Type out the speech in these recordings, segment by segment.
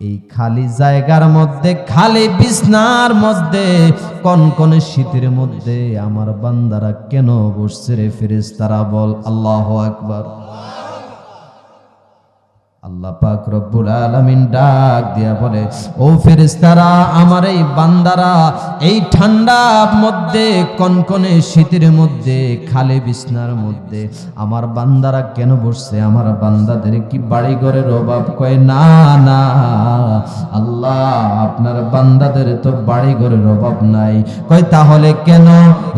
এই খালি জায়গার মধ্যে, খালি বিছনার মধ্যে, কন শীতের মধ্যে আমার বান্দারা কেন বসছে রে ফেরেস তারা বল, আল্লাহ আকবার। আল্লাহ পাক রব্বুল আলামিন ডাক দিয়া বলে, ও ফেরেশতারা, আমার এই বান্দারা এই ঠান্ডার মধ্যে, কনকনে শীতের মধ্যে, খালে বিছনার মধ্যে, আমার বান্দারা কেন বসছে? আমার বান্দাদের কি বাড়ি ঘরের অভাব? কয়, না না, আল্লাহ, আপনার বান্দাদের তো বাড়ি ঘরের অভাব নাই। কয়, তাহলে কেন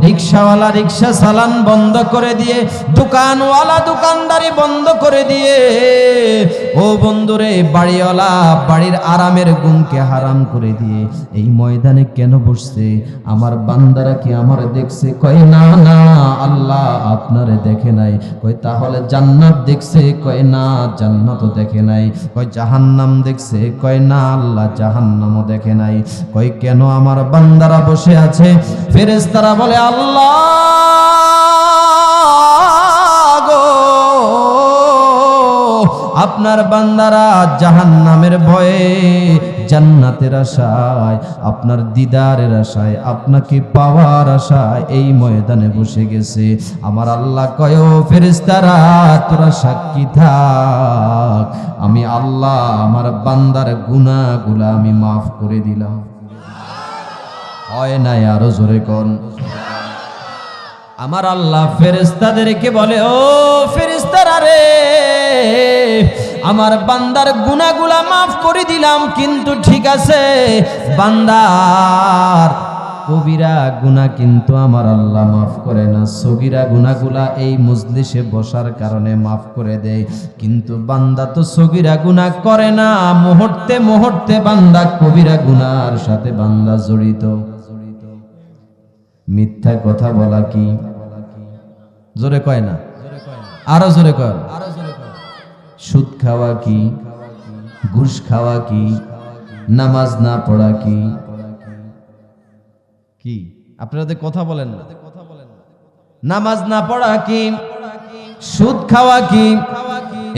রিক্সাওয়ালা রিক্সা চালান বন্ধ করে দিয়ে, দোকানওয়ালা দোকানদারি বন্ধ করে দিয়ে ও বন্ধুরে, বাড়িওয়ালা বাড়ির আরামের গুণকে হারাম করে দিয়ে এই ময়দানে কেন বসছে? আমার বান্দারা কি আমার দেখছে? কয়, না না, আল্লাহ আপনারে দেখে নাই। কয়, তাহলে জান্নাত দেখছে? কয়, না, জান্নাতও দেখে নাই। কয়, জাহান্নাম দেখছে? কয়, না, আল্লাহ জাহান্নামও দেখে নাই। কয়, কেন আমার বান্দারা বসে আছে? ফেরেস্তারা বলে, আল্লাহ আপনার বান্দারা জাহান নামের ভয়ে, জান্নাতের আশায়, আপনার দিদারের আশায়, আপনাকে পাওয়ার আশায় এই ময়দানে বসে গেছে। আমার আল্লাহ কয় ফেরেস্তারা তোরা সাক্ষী থাক। আমি আল্লাহ, আমার বান্দার গুনাহগুলা আমি মাফ করে দিলাম। হয় নাই আরও জোরে কোন। আমার আল্লাহ ফেরেস্তাদেরকে বলে, ও ফেরেস্তারা রে আমার বান্দার গুনাগুলা মাফ করে দিলাম, কিন্তু ঠিক আছে। বান্দার কবিরা গুনা কিন্তু আমার আল্লাহ মাফ করে না। সগিরা গুনাগুলা এই মজলিসে বসার কারণে মাফ করে দেয়। কিন্তু বান্দা তো সগিরা গুনা করে না। মুহূর্তে মুহূর্তে বান্দা কবিরা গুনার সাথে বান্দা জড়িত। মিথ্যা কথা বলা কি? জোরে কয় না? আরও জোরে কয়। সুদ খাওয়া কি? ঘুষ খাওয়া কি? নামাজ না পড়া কি? কি? আপনারা কথা বলেন না। নামাজ না পড়া কি? সুদ খাওয়া কি?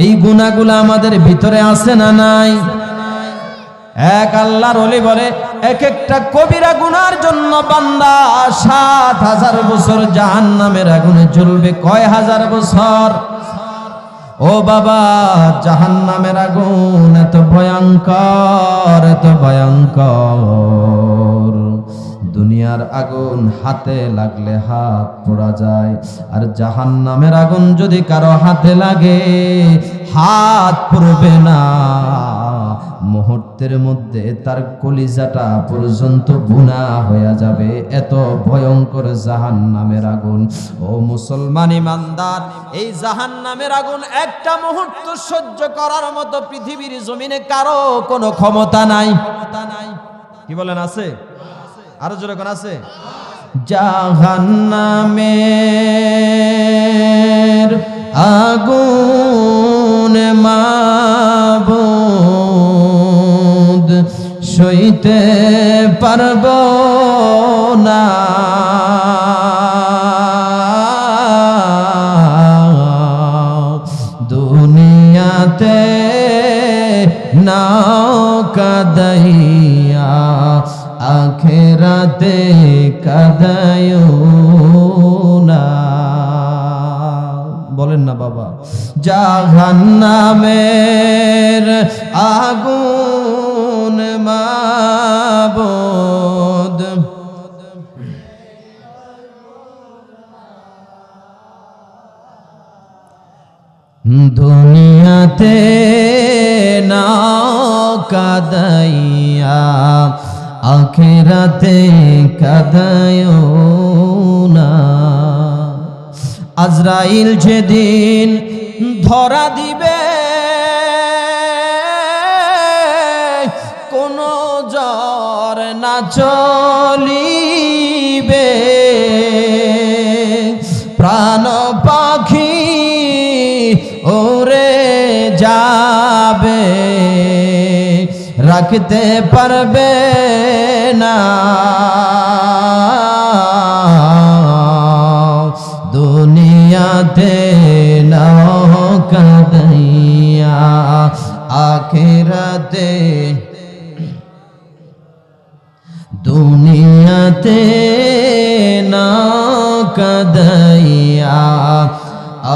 এই গুণাগুলা আমাদের ভিতরে আছে না নাই? এক আল্লাহর অলি বলে, এক একটা কবিরা গুনার জন্য বান্দা সাত হাজার বছর জাহান নামের আগুনে জ্বলবে কয় হাজার বছর? ও বাবা জাহান নামের আগুন এত ভয়ঙ্কর এত ভয়ঙ্কর। দুনিয়ার আগুন হাতে লাগলে হাত পোড়া যায়, আর জাহান নামের আগুন যদি কারও হাতে লাগে, হাত পুরবে না। মুহূর্তের মধ্যে তার কলিজাটা পর্যন্ত বুনা হয়ে যাবে। এত ভয়ঙ্কর জাহান নামের আগুন। ও মুসলমান ইমানদার, এই জাহান নামের আগুন একটা মুহূর্ত সহ্য করার মতো পৃথিবীর জমিনে কারও কোনো ক্ষমতা নাই ক্ষমতা নাই। কি বলেন, আছে? আরও জোরে কোন আছে? জাহান্নামের আগুন সইতে পারব না। দুনিয়াতে নাও কাদাইয়া আখেরাতে কাদায়ও না বলেন না বাবা। জাহান্নামের আগুন দুনিয়াতে না কাদাইয়া, আখেরাতে কাদায়ও না। আজরাইল যেদিন ধরা দিবে, কোনো জ্বর না চলিবে। প্রাণ পাখি ওরে যাবে রাখতে পারবে না। দুনিয়াতে নাও কাদাইয়া আখেরাতে দুনিয়াতে না কাদাইয়া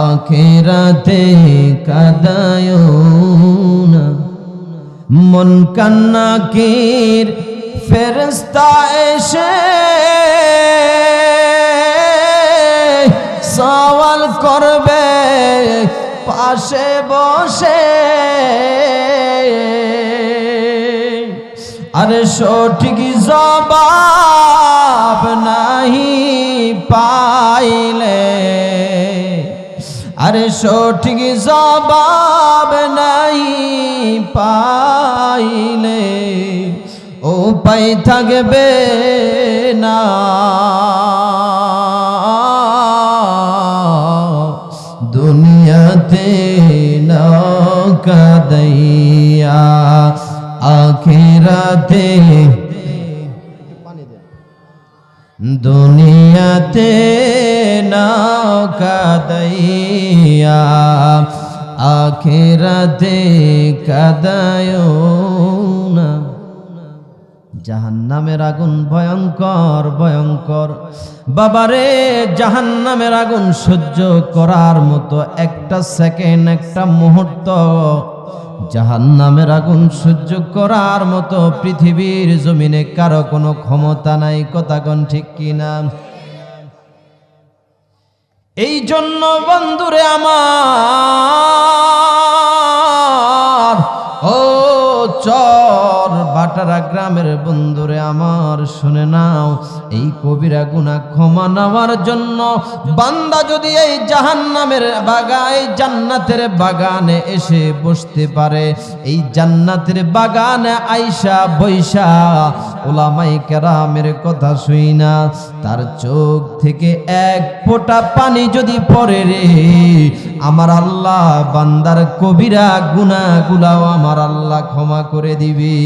আখেরাতে কাদায় না মন কান্নাকির ফেরস্তা এসে সওয়াল করবে, পাশে বসে। আরে সঠিক জবাব নাহি পাইলে। আরে সঠিক জবাব নাই পাইলে ও পাই থাকবে না। দুনিয়াতে নৌকাদাইয়া আখেরাতে দুনিয়াতে নৌকাদাইয়া আখেরাতে কাদায় না জাহান্নামের আগুন ভয়ঙ্কর ভয়ঙ্কর বাবারে জাহান্নামের আগুন সহ্য করার মতো একটা সেকেন্ড একটা মুহূর্ত জাহান্নামের আগুন সহ্য করার মতো পৃথিবীর জমিনে কারও কোনো ক্ষমতা নাই কথা কোন ঠিক কিনা। এই জন্য বন্ধুরে আমার বাটারা গ্রামের বন্ধুরে আমার শুনে নাও, এই কবিরা গুণা ক্ষমা নেওয়ার জন্য বান্দা যদি এই জাহান্নামের বাগায়, জান্নাতের বাগানে এসে বসতে পারে, এই জান্নাতের বাগানে আইসা বৈশা ওলামাই কেরামের কথা শুই না, তার চোখ থেকে এক ফোঁটা পানি যদি পড়ে রে আমার আল্লাহ বান্দার কবিরা গুনাগুলাও আমার আল্লাহ ক্ষমা করে দিবি।